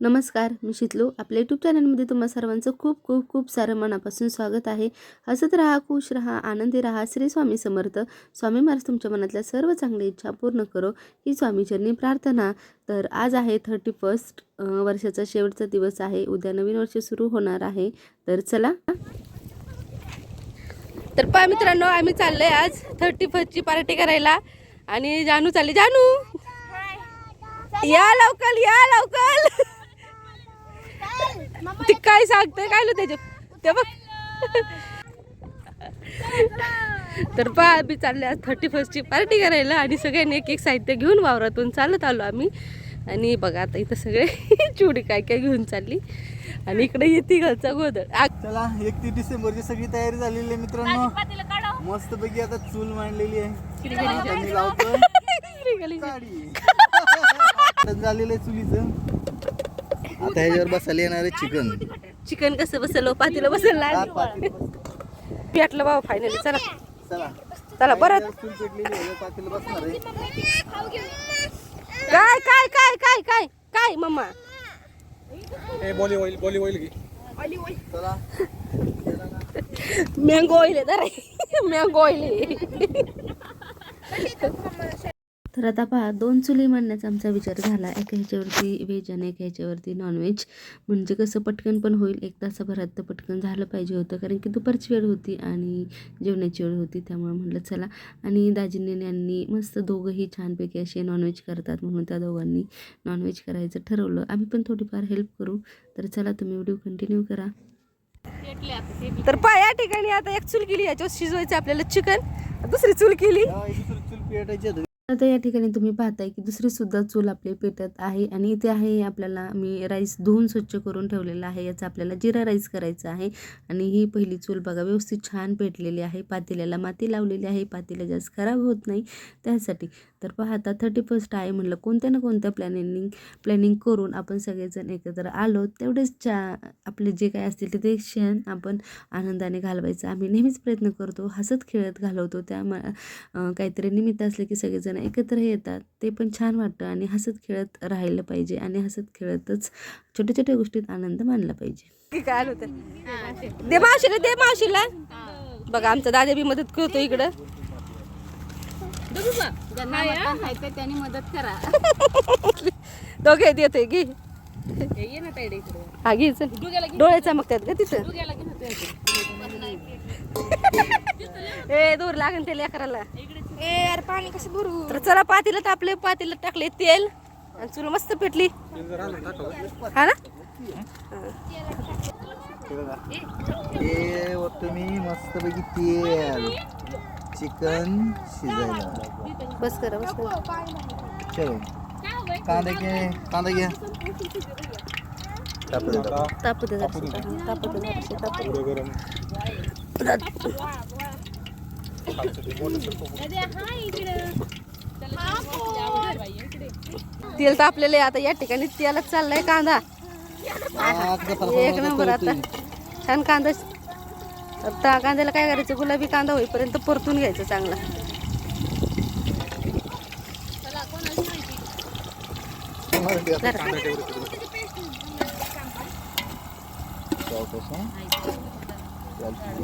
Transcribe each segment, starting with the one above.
नमस्कार मी शितलू. आपल्या यूट्यूब चॅनलमध्ये तुम्हा सर्वांचं खूप खूप खूप सारं मनापासून स्वागत आहे. हसत राहा खुश राहा आनंदी राहा श्री स्वामी समर्थ. स्वामी महाराज तुमच्या मनातल्या सर्व चांगल्या इच्छा पूर्ण करो. ही स्वामीचरणी प्रार्थना. तर आज आहे थर्टी फर्स्ट वर्षाचा शेवटचा दिवस आहे. उद्या नवीन वर्ष सुरू होणार आहे. तर चला. तर पहा मित्रांनो आम्ही चाललोय आज थर्टी फर्स्टची पार्टी करायला. आणि जानू चालली. जानू! या लवकर या लवकर! काय सांगते काय लो त्याच्या ते बघ. तर पहा आम्ही चालले आज थर्टी फर्स्टची पार्टी करायला आणि सगळ्यांनी एक एक साहित्य घेऊन वावरातून चालत आलो आम्ही. आणि बघा आता इथं सगळे चुडी काय काय घेऊन चालली. आणि इकडे येते घरचा आ- चला एकतीस डिसेंबरची सगळी तयारी झालेली आहे मित्रांनो. मस्त पैकी आता चूल मांडलेली आहे. झालेलं आहे चुलीचं. आता ह्याच्यावर बसायला येणार आहे चिकन. चिकन कसं बसलो पातीला बसलं पेटलं बाबा फायनली चला. चला. चला परत. काय काय काय काय काय काय मम्मा? बोली होईल बोली होईल की. चला. मँगो ऑइल आहे तर मँगो ऑइल आहे. तर आता पहा दोन चुली मांडण्याचा आमचा विचार झाला. एका ह्याच्यावरती व्हेज आणि एका ह्याच्यावरती नॉनव्हेज म्हणजे कसं पटकन पण होईल एक तासाभरात तर पटकन झालं पाहिजे होतं. कारण की दुपारची वेळ होती आणि जेवणाची वेळ होती त्यामुळे म्हटलं चला. आणि दाजींनी यांनी मस्त दोघंही छानपैकी असे नॉनव्हेज करतात म्हणून त्या दोघांनी नॉनव्हेज करायचं ठरवलं. आम्ही पण थोडीफार हेल्प करू. तर चला तुम्ही व्हिडिओ कंटिन्यू करा. तर पा या ठिकाणी आता एक चूल केली याच्यावर शिजवायचं आपल्याला चिकन दुसरी चूल केली. आता या ठिकाणी तुम्ही पाहताय की दुसरी सुद्धा चूल आपली पेटत आहे आणि इथे आहे आपल्याला मी राईस धुवून स्वच्छ करून ठेवलेला आहे. याचा आपल्याला जिरा राईस करायचा आहे आणि ही पहिली चूल बघा व्यवस्थित छान पेटलेली आहे. पातेल्याला माती लावलेली आहे. पातेल्या जास्त खराब होत नाही. त्यासाठी तर पाहता थर्टी फर्स्ट आहे म्हणलं कोणत्या ना कोणत्या प्लॅनिंग प्लॅनिंग करून आपण सगळेजण एकत्र आलो तेवढेच चा आपले जे काय असतील ते ते क्षण आपण आनंदाने घालवायचं. आम्ही नेहमीच प्रयत्न करतो हसत खेळत घालवतो. त्या काहीतरी निमित्त असले की सगळेजण एकत्र येतात ते पण छान वाटतं आणि हसत खेळत राहिलं पाहिजे आणि हसत खेळतच छोट्या छोट्या गोष्टीत आनंद मानला पाहिजे. काय होतं दे मावशीला दे मावशीला. बघा आमचा दादा बी मदत करतो इकडं. त्यांनी मदत करा दोघे देते घे. ये ना हा घे चल. डोळे चमकतात का तिथं. ए दूर लागेल ते लेकराला. ए यार पाणी कसं भरू? तर चला पातीला तापले पातीला टाकले तेल. आणि चुल मस्त पेटली. हा ना? हे हे मी मस्त पैकी तेल चिकन शिजायला. बस करा बस करा. चलो. कांदा घे कांदा घ्या दे. तापू दे. तापू दे जरासं, तापू दे. तेल तर तेल तापलेलं आहे आता या ठिकाणी तेलात चाललाय कांदा. एक नंबर आता. छान कांदा. आता कांद्याला काय करायचं? गुलाबी कांदा होईपर्यंत परतून घ्यायचं चांगला.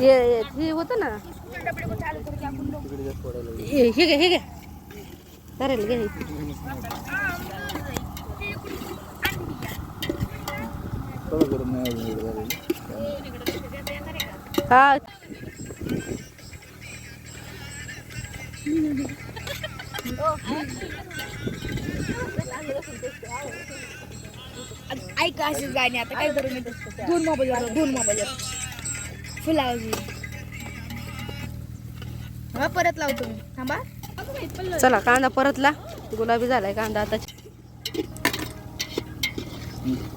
ये हे होतं ना तिकडे जास्त पडायला लागलं. हे हे घे हे घे. चालेल घे. हे. हा. ऐक असेच गाणी. आता काय करू मी? दोन मोबाईल दोन मोबाईल फुल आवाज येईल. हा परत लावतो मी. थांबा. चला कांदा परतला. गुलाबी झालाय कांदा आता.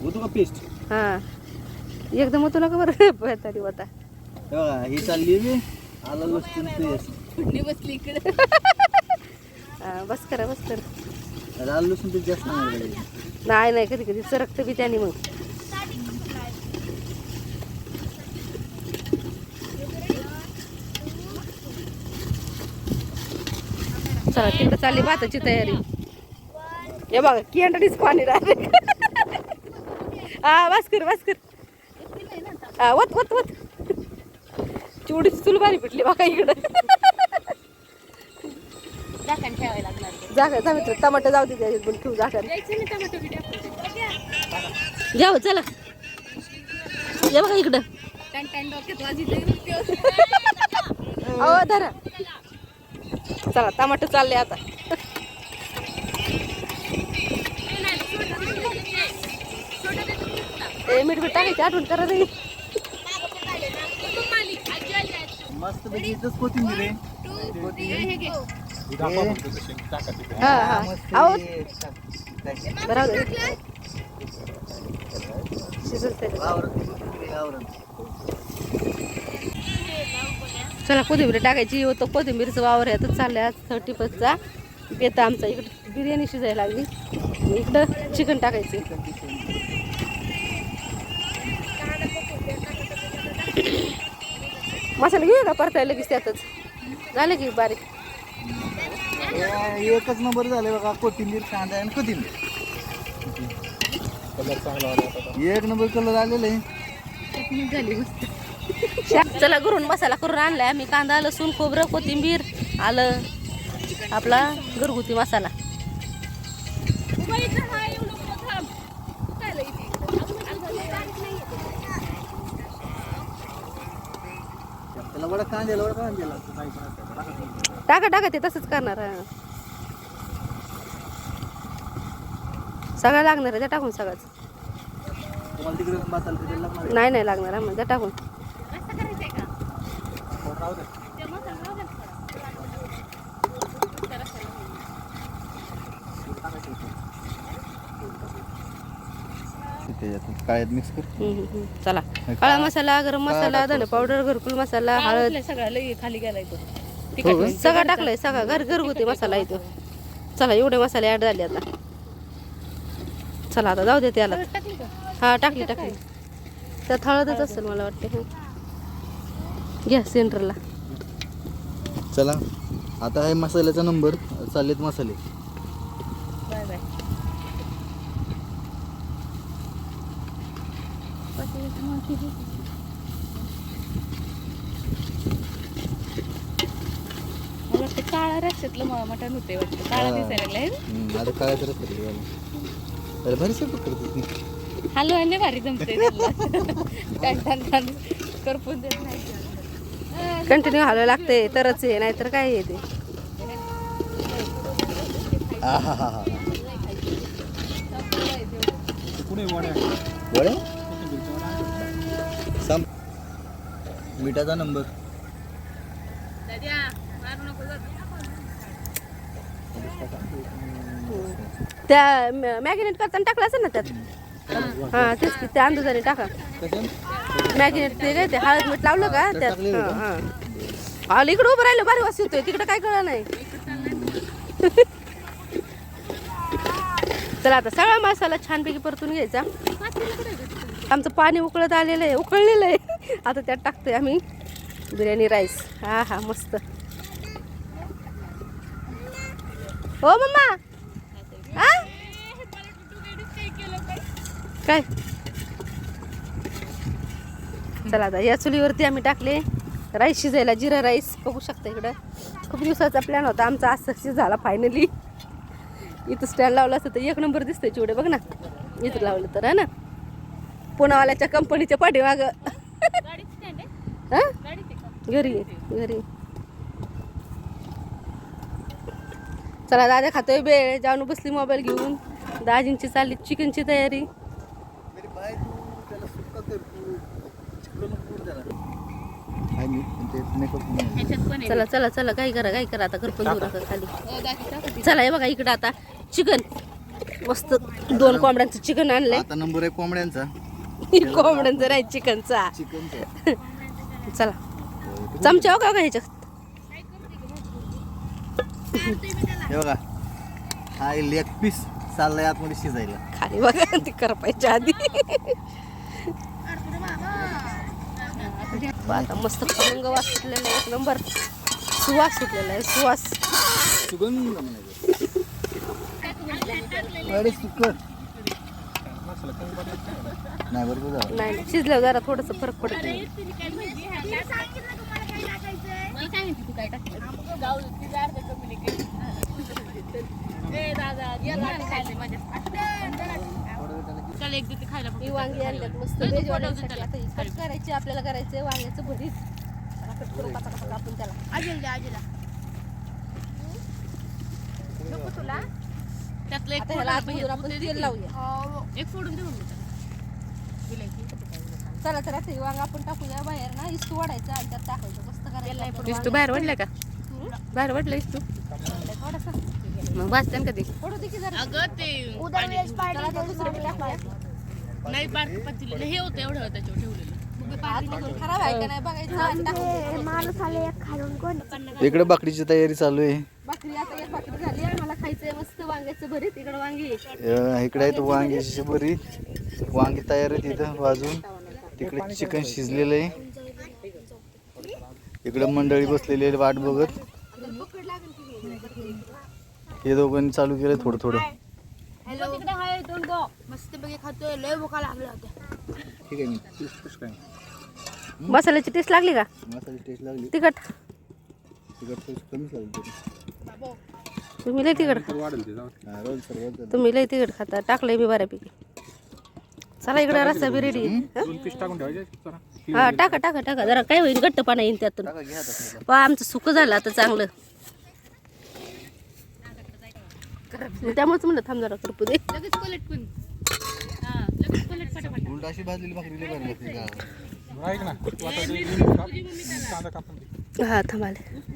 होतो का पेस्ट हा. एकदम तुला का बरं. तरी होता ही चालली आहे मी आला लसूण पेस्ट कुठली बसली इकडे? बस करा बस करा. लाल लसूण पेस्ट जास्त नाही. नाही नाही कधी कधी. चरकतं बी त्याने मग. चला तिकडे चालली भाताची तयारी. हे बघा केंडडीच पाणी राहिले हा वास कर वास कर हा वत वत वत. चिवडीची चूल भारी पिटली बघा इकडं. झाकण ठेवायला लागणार. जागा जा मित्र टमाटर जाऊ दे पण ठेवू जागा. द्यायचं ना टमाटो बी टाकून. घ्या हो, चला या बघा इकडं. अहो धरा. चला टमाटर चालले आता. ए मीठ मीठ टाकायची आठवण करा नाही मस्त कोथिंबीर आहे. चला कोथिंबीर टाकायची. होतं कोथिंबीरचं वावर यातच चाललंय आज थर्टी फर्स्टचा येतं आमचा इकडं बिर्याणी शिजायला लागली. इकडं चिकन टाकायचं. मसाला घेऊ का परताय लगेच त्यातच? झालं की बारीक? हे एकच नंबर झाले बघा कोथिंबीर कांदा आणि कोथिंबीर. कलर चांगला आला आता एक नंबर कलर आलेला आहे. झाली मस्त. चला घरून मसाला करून आणलाय आम्ही कांदा लसूण खोबरं कोथिंबीर आलं आपला घरगुती मसाला टाका टाका ते तसंच करणार. सगळं लागणार आहे त्या टाकून सगळंच. नाही नाही लागणार आम्हाला त्या टाकून कोण राहू दे त्याच्यात काळ्यात मिक्स कर. हम्म, हम्म, हम्म. चला. काळा मसाला गरम मसाला धने पावडर घरकुल मसाला हळद. सगळं लई खाली गेलाय तो. का? सगळं टाकलंय सगळा. घर घरगुती मसाला येतो चला एवढे मसाले ऍड झाले आता. चला आता जाऊ दे त्याला. हा टाकली टाकली. त्यात हळदच असेल मला वाटते हं. घ्या सेंटरला. चला. आता आहे मसाल्याचा नंबर चाललेत मसाले. Bye bye. मला वाटतं काळा रस्त्यातलं मटण होते वाटतं. काळा. दिसायला लागलाय हम्म, आता काय करत अरे भारी स्वयंपाक करते ती. हलवा लय भारी जमते टन टन टन करपून देत नाही. कंटिन्यू हलवायला लागते तरच आहे नाहीतर काय आहे ते. आहाहाहा. ते पुढे वड्या? वडे सम मिठाचा नंबर. त्या मॅगिनेट करताना टाकलं असेल ना त्यात? हा तेच त्या अंदाजाने टाका. मॅगिनेट ते काय ते हळद मीठ लावलं का? त्यात? हा? हा. इकडे उभं राहिलं भारी वास येतोय. तिकडे काय कळलं नाही. चला आता सगळा मसाला छानपैकी परतून घ्यायचा. आमचं पाणी उकळत आलेलं आहे उकळलेलं आहे. आता त्यात टाकतोय आम्ही बिर्याणी राईस. हा हा मस्त. हो मम्मा. हा काय? चला आता या चुलीवरती आम्ही टाकले राईस शिजायला जिरा राईस. बघू शकता इकडं. खूप दिवसाचा प्लॅन होता आमचा सक्सेस झाला फायनली इथं स्टँड लावलं असतं तर एक नंबर दिसतंय चिवडे बघ ना. इथं लावलं तर है ना. पुनावाल्याच्या कंपनीच्या पाठीमाग. हा? घरी घरी. चला दादा खातोय बेळ. जाऊन बसली मोबाईल घेऊन. दाजींची चालली चिकनची तयारी मेरी बाय तू त्याला सुक्का कर तू चिकन फूड त्याला हाय मी पण ते मेकअप नाही ह्याच्यात पण चला चला चला काय करा काय करा आता करपून घेऊ नका खाली. टाका चला हे बघा इकडं आता. चिकन. मस्त दोन कोंबड्यांचं चिकन आणलंय. आता नंबर आहे कोंबड्यांचा. कोंबड्यांचं नाही चिकनचा. चिकनचा. चला. चमचा हो का का ह्याच्यात? हे बघा. हा लेग पीस चाललाय आतमध्ये शिजायला. खाली बघा ती करपायच्या आधी. आता मस्त खमंग वास सुटलेला आहे, एक नंबर. सुवास सुटलेला आहे सुवास. सुगंध अरे सुकर रस्त्याला कमी पाणी येत नाही. का? नाही बरोबर झालं नाही नाही, शिजल्यावर जरा थोडंसं फरक पडतो ही वांगी आणल्यात मस्त आता ही कट करायची आपल्याला करायचं वांग्याचं भरीत कट करू आपण त्याला. आजीला द्या, आजीला. आता ह्याला आतमधून आपण तेल लावूया. हो. चला तर आता हे वांग आपण टाकूया बाहेर ना. इस्तू वाढायचं आणि त्यात टाकायचं. मस्त करायचं इस्तू बाहेर वाढलं का? बाहेर वाढलं इस्तू. थोडंसं. मग वाचते कधी. थोडं दे की जरा अगं ते उद्या वेळेस पार्टी चला आता दुसरं टाकूया. नाही बारक पातेलं. हे होतं एवढं त्याच्यावर ठेवलेलं. आतमधून खराब आहे का नाही? बघायचं आणि टाकायचं माणूस आले एक खालून कोण? इकडे बाकडीची तयारी चालू आहे. भाकरी आता एक भाकरी झाली आणि मला खायचंय मस्त वांग्याचं भरीत इकडं वांगी. आहे. अं, इकडे आहेत वांग्याची बरी वांगी तयार आहेत इथं वाजून तिकडे चिकन शिजलेलं आहे. इकडे मंडळी बसलेली आहे वाट बघत. हे दोघांनी चालू केलं थोडं थोडं. हॅलो. तिकडे हाय दोन गो. मस्त पैकी खातोय लय भुका लागल्या होत्या. ठीक आहे मी कसं काय? मसाल्याची टेस्ट लागली का? मसाली टेस्ट लागली. तिखट. तिखट टेस्ट कमीच लागली तुम्ही लय तिखट तर वाढेल ते जाऊ दे. हा, रोल सर्व तुम्ही लय तिखट खाता. टाकलंय मी बऱ्यापैकी. चला इकडे रस्ता बी रेडी दोन पीस टाकून ठेवायचे जरा. हा टाका टाका टाका. जरा काय होईल घट्टपणा येईल त्यातून. टाका घ्या आता खायला. पहा आमचं सुक झालं आता चांगलं. त्यामुळेच म्हणलं थांब जरा करपू दे. लगेच पलट पण. हा लगेच पलट पटापट. उलट अशी भाजलेली भाकरी लई भारी लागते का? बरं ऐक ना. तू आता ते लिंबू काप, कांदा कापून दे. हा थांबाले.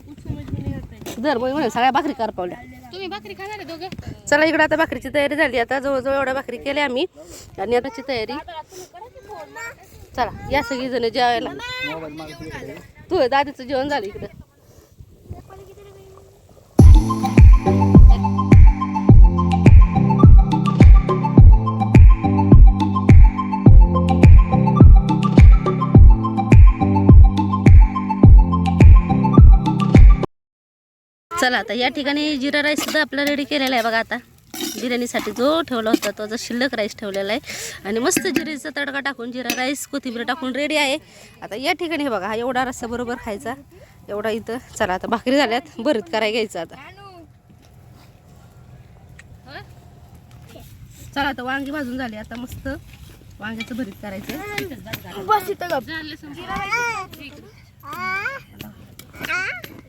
दर मग सगळ्या भाकरी करपावल्या तुम्ही भाकरी खाणार आहे दोघं? चला इकडे आता भाकरीची तयारी झाली. आता जवळजवळ एवढ्या भाकरी केल्या आम्ही. आणि आताची तयारी. चला या सगळी जण जेवायला. तू दादीचं जेवण झालं इकडं. चला आता या ठिकाणी जिरा राईस सुद्धा आपला रेडी केलेला आहे बघा आता. बिर्याणीसाठी जो ठेवला होता तो जो शिल्लक राईस ठेवलेला आहे. आणि मस्त जिरेचा तडका टाकून जिरा राईस कोथिंबीर टाकून रेडी आहे. आता या ठिकाणी हे बघा हा एवढा रस्सा बरोबर खायचा. एवढा इथं चला आता भाकरी झाल्यात. भरीत करायला घ्यायचं आता. चला आता वांगी भाजून झाली. आता मस्त वांग्याचं भरीत करायचं बस इथं गप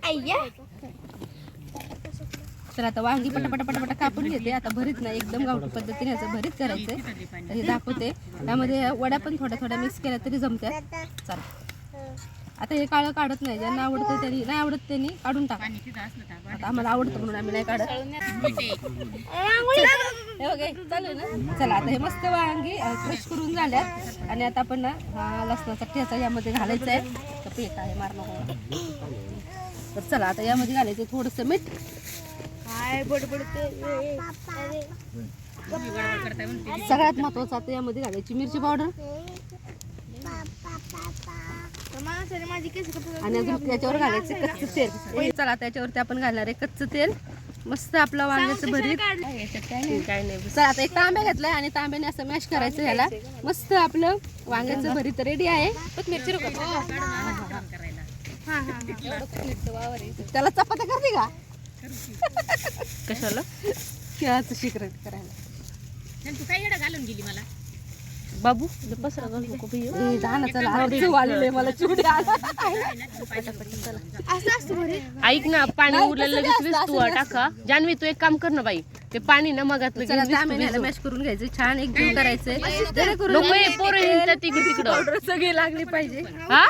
अय्या तर आता वांगी पटापटा पटापटा कापून घेते. आता भरीत नाही. एकदम गावठी पद्धतीने याचं भरीत करायचंय. तर हे दाखवते. त्यामध्ये वड्या पण थोड्या थोड्या मिक्स केल्या तरी जमत्यात. चला. आता हे काळं काढत नाही. ज्यांना आवडतं त्यांनी नाही आवडत त्यांनी काढून टाक. आता आम्हाला आवडतं म्हणून आम्ही नाही काढत. चालू ना? चला आता हे मस्त वांगी फ्रेश करून झाल्यात. आणि आता आपण ना लसणाचा ठेचा यामध्ये घालायचा आहे तर पेट आहे मारणं तर चला आता यामध्ये घालायचं थोडंसं मीठ. काय बडबडते. सगळ्यात महत्वाचं आता यामध्ये घालायची मिरची पावडर. आणि अजून त्याच्यावर घालायचं कच्चं तेल. चला त्याच्यावरती आपण घालणार आहे कच्चं तेल. मस्त आपलं वांग्याचं भरीत. काय नाही चला आता एक तांब्या घेतलाय आणि तांब्याने असं मॅश करायचं ह्याला. मस्त आपलं वांग्याचं भरीत रेडी आहे. मिरची त्याला चपात्या करते का? कशाला? खेळाचं सिक्रेट करायला. तू काय येडा घालून गेली मला. बाबू पसरा घालू नको चला. मला चिवडी आला. ऐक ना पाणी उरलेलं लगेच तू टाका. जान्हवी तू एक काम कर ना बाई. ते पाणी ना मगात चला तांब्याने मॅश करून घ्यायचं. छान एक जीव करायचंय जेणेकरून नको हे पोरं हिंडतात तिकडे तिकडं. पावडर सगळी लागली पाहिजे. हा?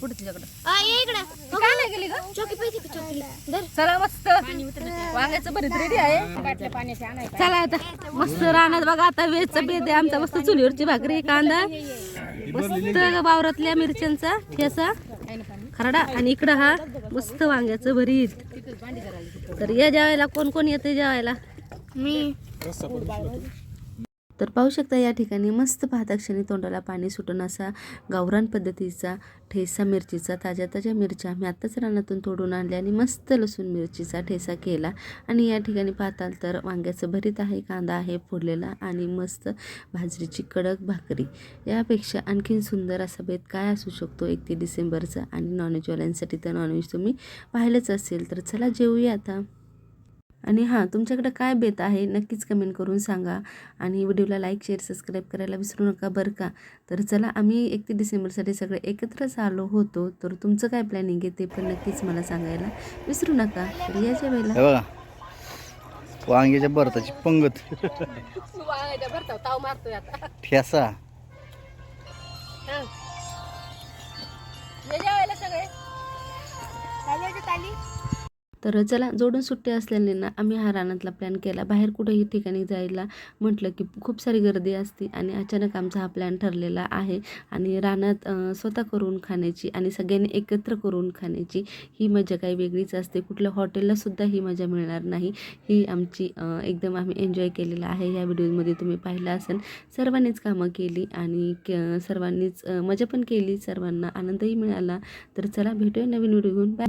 पुढे तुझ्याकडं काय नाही गेली चला मस्त. वांग्याचं भरीत रेडी आहे. चला आता. मस्त राहणार बघा आता वेजचं बेद आहे. आमचा मस्त चुलीवरची भाकरी कांदा. मस्त वावरातल्या मिरच्यांचा ठेसा खरडा. आणि इकडं हा मस्त वांग्याचं भरीत. तर या जेवायला कोण कोण येते जेवायला? मी. तर पाहू शकता या ठिकाणी मस्त पाहता क्षणी तोंडाला पाणी सुटून असा गावरान पद्धतीचा ठेसा मिरचीचा ताज्या ताज्या मिरच्या आम्ही आत्ताच रानातून तोडून आणल्या आणि मस्त लसूण मिरचीचा ठेसा केला. आणि या ठिकाणी पाहताल तर वांग्याचं भरीत आहे कांदा आहे फोडलेला आणि मस्त भाजरीची कडक भाकरी. यापेक्षा आणखीन सुंदर असा बेत काय असू शकतो एकतीस डिसेंबरचा? आणि नॉनव्हेजवाल्यांसाठी तर नॉनव्हेज तुम्ही पाहिलंच असेल. तर चला जेवूया आता. आणि हां तुमच्याकडं काय बेत आहे नक्कीच कमेंट करून सांगा. आणि व्हिडिओला लाईक शेअर सबस्क्राईब करायला विसरू नका बरं का? तर चला आम्ही एकतीस डिसेंबरसाठी सगळे एकत्रच आलो होतो. तर तुमचं काय प्लॅनिंग आहे ते पण नक्कीच मला सांगायला विसरू नका. तर या जेवायला हे बघा. वांग्याच्या भरताची पंगत. ताव मारतोय आता. ठेसा. सगळे. ताली तर चला जोडून सुट्टी ना आम्ही हा रानातला प्लॅन केला. बाहेर कुठेही ठिकाणी जायला म्हटलं की खूप सारी गर्दी असते आणि अचानक आमचा हा प्लॅन ठरलेला आहे. आणि रानात स्वतः करून खाण्याची आणि सगळ्यांनी एकत्र करून खाण्याची ही मजा काही वेगळीच असते. कुठल्या हॉटेललासुद्धा ही मजा मिळणार नाही. ही आमची एकदम आम्ही एन्जॉय केलेला आहे. या व्हिडिओमध्ये तुम्ही पाहिलं असेल. सर्वांनीच कामं केली आणि क- सर्वांनीच मजा पण केली. सर्वांना आनंदही मिळाला. तर चला भेटूया नवीन व्हिडिओ घेऊन. बाय